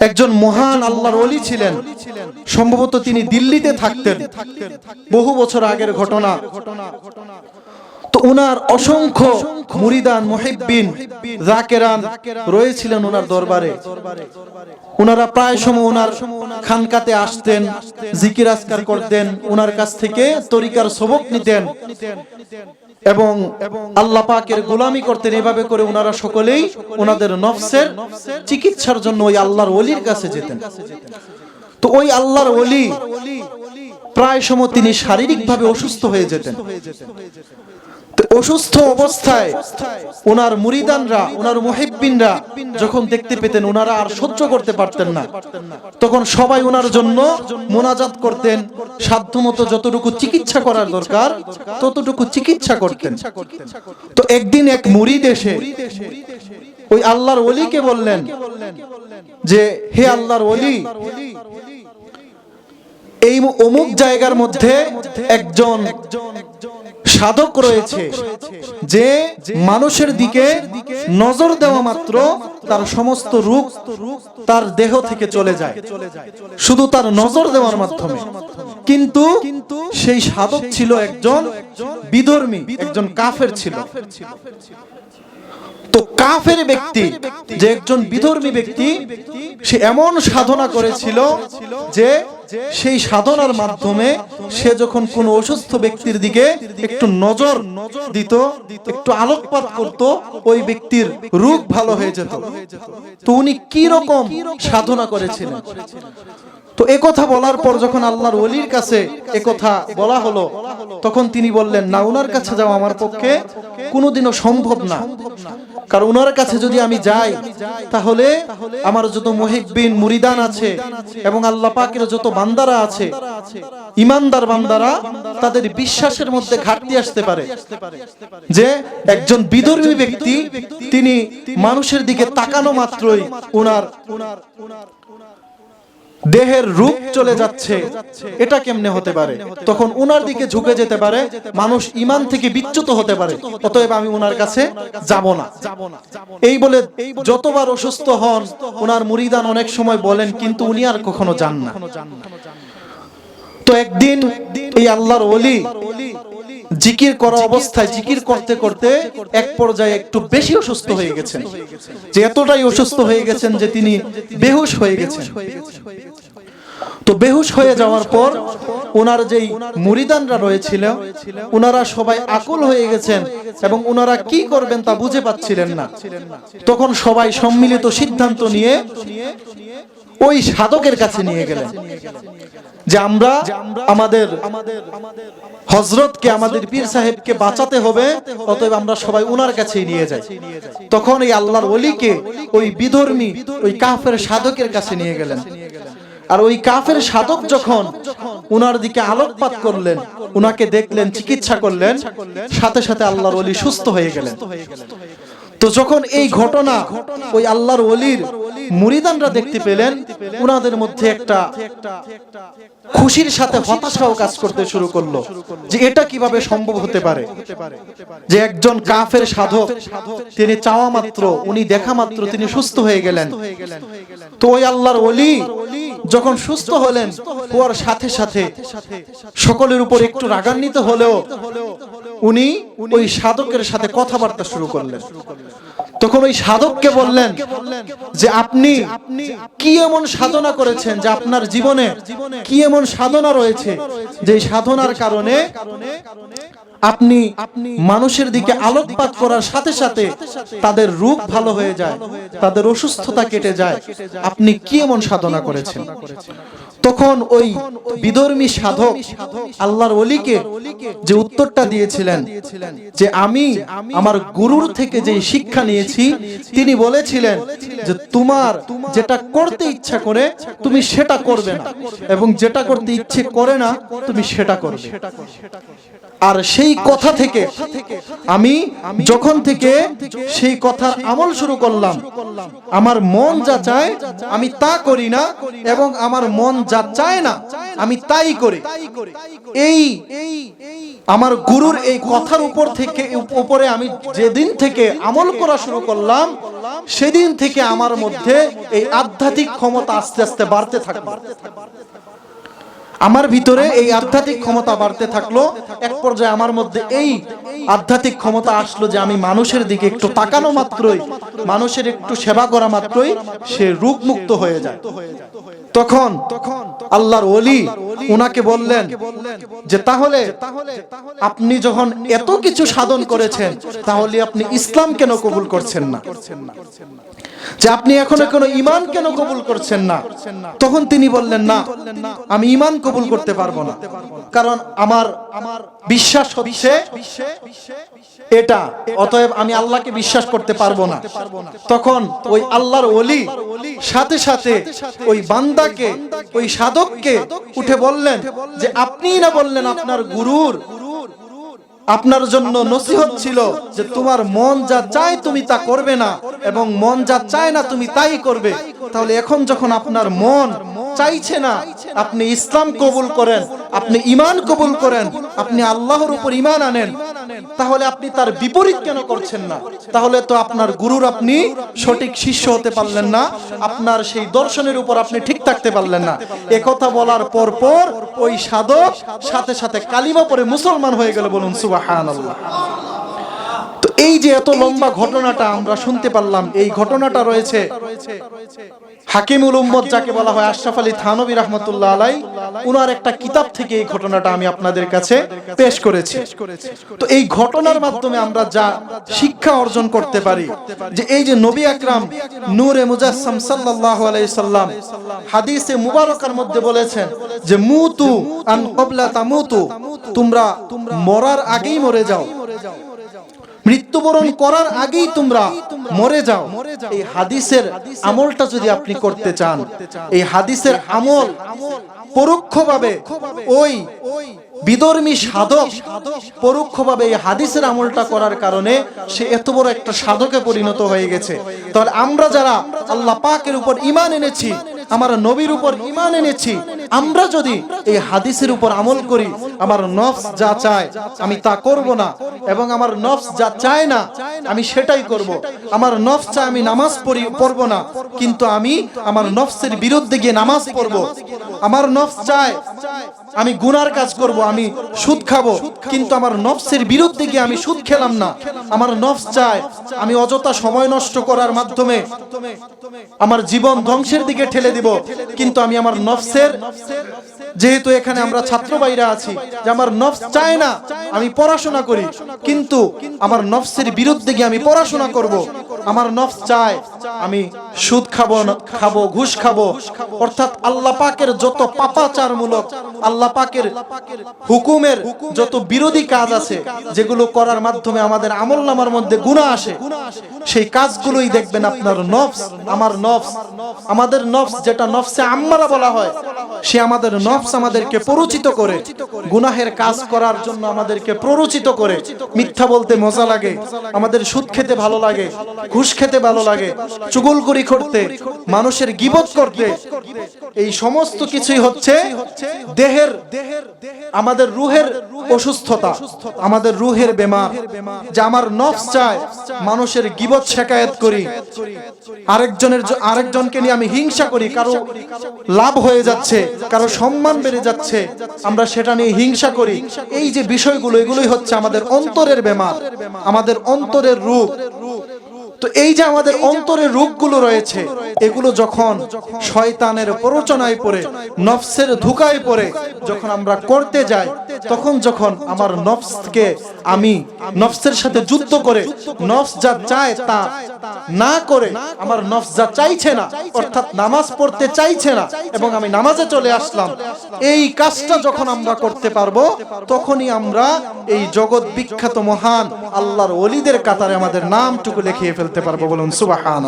একজন মহান আল্লাহর অলি ছিলেন। সম্ভবত তিনি দিল্লিতে থাকতেন। বহু বছর আগের ঘটনা। তো উনার অসংখ্য মুরিদান, মুহিব্বিন, জাকেরান রয়েছিলেন ওনার দরবারে। ওনারা প্রায় সময় ওনার খানকাতে আসতেন, জিকির আজকার করতেন ওনার কাছ থেকে তরিকার সবক নিতেন। এবং আল্লাহ পাকের গোলামি করতেন এভাবে করে ওনারা সকলেই ওনাদের নফসের চিকিৎসার জন্য ওই আল্লাহর অলির কাছে যেতেন। তো ওই আল্লাহর অলি প্রায় সময় তিনি শারীরিকভাবে অসুস্থ হয়ে যেতেন। অসুস্থ অবস্থায় ওনার মুরিদানরা, ওনার মুহিব্বিনরা যখন দেখতে পেতেন, ওনারা আর সহ্য করতে পারতেন না। তখন সবাই ওনার জন্য মোনাজাত করতেন। সাধ্যমতো যতটুকু চিকিৎসা করার দরকার, ততটুকু চিকিৎসা করতেন। তো একদিন এক মুরিদ এসে ওই আল্লাহর ওলিকে বললেন যে, হে আল্লাহর ওলি, এই অমুক জায়গার মধ্যে একজন সাধক রয়েছে, যে মানুষের দিকে নজর দেওয়া মাত্র তার সমস্ত রূপ তার দেহ থেকে চলে যায়। শুধু তার নজর দেওয়ার মাধ্যমে। কিন্তু সেই সাধক ছিল একজন বিধর্মী, একজন কাফের ছিল। তো কাফের ব্যক্তি, যে একজন বিধর্মী ব্যক্তি, সে এমন সাধনা করেছিল যে সেই সাধনার মাধ্যমে সে যখন কোন অসুস্থ ব্যক্তির দিকে একটু নজর দিত, একটু আলোকপাত করত, ওই ব্যক্তির রূপ ভালো হয়ে যেত। তো উনি কি রকম সাধনা করেছিলেন? তো কথা বলার পর যখন আল্লাহর ওলির কাছে কথা বলা হলো তখন তিনি বললেন না ওনার কাছে যাওয়া আমার পক্ষে কোনোদিনও সম্ভব না। কারণ ওনার কাছে যদি আমি যাই তাহলে আমার যত মহিবিন মুরিদান আছে এবং আল্লাহ পাকের যত বান্দারা আছে ইমানদার বান্দারা তাদের বিশ্বাসের মধ্যে ঘাটতি আসতে পারে। যে একজন বিধর্মী ব্যক্তি তিনি মানুষের দিকে তাকানো মাত্রই ওনার দেহের রূপ চলে যাচ্ছে। এটা কেমনে হতে পারে? তখন উনার দিকে ঝুঁকে যেতে পারে, মানুষ ইমান থেকে বিচ্যুত হতে পারে। অতএব আমি উনার কাছে যাব না। এই বলে যতবার অসুস্থ হন, উনার মুরিদান অনেক সময় বলেন, কিন্তু উনি আর কখনো যান না। তো একদিন এই আল্লাহর ওলি জিকির করা অবস্থায় জিকির করতে করতে এক পর্যায়ে একটু বেশি অসুস্থ হয়ে গেছেন। যে এতটাই অসুস্থ হয়ে গেছেন যে তিনি বেহুশ হয়ে গেছেন। তো বেহুশ হয়ে যাওয়ার পর ওনার যেই মুরিদানরা রয়েছিল ওনারা সবাই আকুল হয়ে গেছেন এবং ওনারা কি করবেন তা বুঝে পাচ্ছিলেন না। তখন সবাই সম্মিলিত সিদ্ধান্ত নিয়ে ওই সাধকের কাছে নিয়ে গেলেন যে আমরা আমাদের হজরতকে আমাদের পীর সাহেবকে বাঁচাতে হবে, অতএব আমরা সবাই উনার কাছেই নিয়ে যাই। তখন এই আল্লাহর অলিকে ওই বিধর্মী, ওই কাফের সাধকের কাছে নিয়ে গেলেন। আর ওই কাফের সাধক যখন উনার দিকে আলোকপাত করলেন, উনাকে দেখলেন, চিকিৎসা করলেন, সাথে সাথে আল্লাহর অলি সুস্থ হয়ে গেলেন। তো যখন এই ঘটনা ওই আল্লাহর অলির মুরিদানরা দেখতে পেলেন, উনাদের মধ্যে একটা খুশির সাথে হতাশাও কাজ করতে শুরু করল যে এটা কীভাবে সম্ভব হতে পারে। যে একজন কাফের সাধক, তিনি চাওয়া মাত্র, উনি দেখা মাত্র, তিনি সুস্থ হয়ে গেলেন। তো ওই আল্লাহর অলি যখন সুস্থ হলেন হওয়ার সাথে সাথে সকলের উপর একটু রাগান্বিত হলেও উনি ওই সাধকের সাথে কথাবার্তা শুরু করলেন। তখন ওই সাধককে বললেন যে, আপনি কি এমন সাধনা করেছেন যে আপনার জীবনে, কি এমন সাধনা রয়েছে যে সাধনার কারণে আপনি মানুষের দিকে আলোকপাত করার সাথে সাথে তাদের রূপ ভালো হয়ে যায় তাদের অসুস্থতা কেটে যায়। আপনি কি এমন সাধনা করেছেন? তখন ওই বিধর্মী সাধক আল্লাহর অলিকে যে উত্তরটা দিয়েছিলেন যে আমি আমার গুরুর থেকে যে শিক্ষা নিয়েছি তিনি বলেছিলেন যে তোমার যেটা করতে ইচ্ছা করে, তুমি সেটা করবে না। এবং যেটা করতে ইচ্ছে করে না, তুমি সেটা করবে। আর সেই কথা থেকে আমি যখন থেকে সেই কথার আমল শুরু করলাম, আমার মন যা চায়, আমি তা করি না এবং আমার মন যা চায় না আমি তাই করে। এই আমার গুরুর এই কথার উপর থেকে উপরে আমি যেদিন থেকে আমল করা শুরু করলাম, সেদিন থেকে আমার মধ্যে এই আধ্যাত্মিক ক্ষমতা আস্তে আস্তে বাড়তে থাকবে আমার ভিতরে এই আধ্যাত্মিক ক্ষমতা বাড়তে থাকল। এক পর্যায়ে আমার মধ্যে এই আধ্যাত্মিক ক্ষমতা আসলো যে আমি মানুষের দিকে একটু তাকানো মাত্রই, মানুষের একটু সেবা করা মাত্রই সে রূপ মুক্ত হয়ে যায়। তখন আল্লাহর ওলি উনাকে বললেন যে, তাহলে আপনি যখন এত কিছু সাধন করেছেন, তাহলে আপনি ইসলাম কেন কবুল করছেন না? যে আপনি এখনও কোনো ইমান কেন কবুল করছেন না? তখন তিনি বললেন, না, আমি ইমান কবুল করতে পারব না। কারণ আমার আমার বিশ্বাস হচ্ছে এটা, অতএব আমি আল্লাহকে বিশ্বাস করতে পারব না। তখন ওই আল্লাহর ওলি সাথে সাথে ওই বান্দাকে, ওই সাধককে উঠে বললেন যে, আপনিই না বললেন আপনার গুরুর আপনার জন্য নসিহত ছিল যে তোমার মন যা চায় তুমি তা করবে না এবং মন যা চায় না তুমি তাই করবে। তাহলে এখন যখন আপনার মন চাইছে না, আপনি ইসলাম কবুল করেন, আপনি ইমান কবুল করেন, আপনি আল্লাহর উপর ইমান আনেন তাহলে আপনি তার বিপরীত কেন করছেন না? তাহলে তো আপনার গুরুর আপনি সঠিক শিষ্য হতে পারলেন না, আপনার সেই দর্শনের উপর আপনি ঠিক থাকতে পারলেন না। একথা বলার পর পর ওই সাধক সাথে সাথে কালিমা পরে মুসলমান হয়ে গেল বলুন সুবাহান এই যে এত লম্বা ঘটনাটা আমরা শুনতে পারলাম, এই ঘটনাটা রয়েছে হাকিমুল উম্মত যাকে বলা হয় আশরাফ আলী থানবী রহমতুল্লাহ আলাই উনার একটা কিতাব থেকে এই ঘটনাটা আমি আপনাদের কাছে পেশ করেছি। তো এই ঘটনার মাধ্যমে আমরা যা শিক্ষা অর্জন করতে পারি, যে এই যে নবী আকরাম নূরে মুজাসসাম সাল্লাল্লাহু আলাইহি সাল্লাম হাদিসে মুবারকার মধ্যে বলেছেন যে, মুতু আন ক্বাবলা তামুতু, তোমরা মরার আগেই মরে যাও। মৃত্যুবরণ করার আগেই তোমরা মরে যাও। এই হাদিসের আমলটা যদি আপনি করতে চান, এই হাদিসের আমল পরোক্ষভাবে ওই বিধর্মী সাধক পরোক্ষভাবে এই হাদিসের আমলটা করার কারণে সে এত বড় একটা সাধকে পরিণত হয়ে গেছে। তাহলে আমরা যারা আল্লাহ পাকের উপর ইমান এনেছি, আমার নবীর উপর ইমান এনেছি আমরা যদি এই হাদিসের উপর আমল করি আমার নফস যা চায় আমি তা করব না। এবং আমার নফস যা চায় না আমি সেটাই করব। আমার নফস চায় আমি নামাজ পড়ি পড়ব না। কিন্তু আমি আমার নফসের বিরুদ্ধে গিয়ে নামাজ পড়ব। আমার নফস চায়। আমি গুনার কাজ করব, আমি সুদ খাব, কিন্তু আমার নফসের বিরুদ্ধে গিয়ে আমি সুদ খেলাম না। আমার নফস চায় আমি অযথা সময় নষ্ট করার মাধ্যমে আমার জীবন ধ্বংসের দিকে ঠেলে দিব, কিন্তু আমি আমার নফসের, যেহেতু এখানে আমরা ছাত্র বাইরা আছি, যে আমার নফস চায় না, আমি পড়াশোনা করি, কিন্তু আমার নফসের বিরুদ্ধে গিয়ে আমি পড়াশোনা করব। আমার নফস চায় আমি সুদ খাব খাব, ঘুষ খাব। অর্থাৎ আল্লাহ পাকের যত পাপাচারমূলক, আল্লাহ পাকের হুকুমের যত বিরোধী কাজ আছে, যেগুলো করার মাধ্যমে আমাদের আমল নামার মধ্যে গুণা আসে, সেই কাজগুলোই দেখবেন আপনার নফস, আমার নফস, আমাদের নফস যেটা নফসে আম্মারা বলা হয়, সে আমাদের নফস আমাদেরকে প্ররোচিত করে, গুনাহের কাজ করার জন্য আমাদেরকে প্ররোচিত করে, মিথ্যা বলতে মজা লাগে, আমাদের সুদ খেতে ভালো লাগে, ঘুষ খেতে ভালো লাগে, চুগলগুড়ি করতে, মানুষের গিবত করতে, এই সমস্ত কিছুই হচ্ছে দেহের আমাদের রুহের অসুস্থতা আমাদের রুহের বেমার যে আমার নফস চায় মানুষের গিবত শেখায়ত করি। আরেকজনের আরেকজনকে নিয়ে আমি হিংসা করি কারও লাভ হয়ে যাচ্ছে কারও সম্মান বেড়ে যাচ্ছে আমরা সেটা নিয়ে হিংসা করি। এই যে বিষয়গুলো এগুলোই হচ্ছে আমাদের অন্তরের বেমার আমাদের অন্তরের রূপ। তো এই যে আমাদের অন্তরে রূপগুলো রয়েছে এগুলো যখন শয়তানের প্ররোচনায় পড়ে নফসের ধুকায় পড়ে যখন আমরা করতে যাই তখন যখন আমার নফসকে আমি নফসের সাথে যুদ্ধ করে নফস যা চায় তা না করে, আমার নফস যা চাইছে না, অর্থাৎ নামাজ পড়তে চাইছে না এবং আমি নামাজে চলে আসলাম, এই কাজটা যখন আমরা করতে পারব, তখনই আমরা এই জগৎ বিখ্যাত মহান আল্লাহর ওলিদের কাতারে আমাদের নামটুকু লিখিয়ে ফেলতে পারব বলুন সুবাহান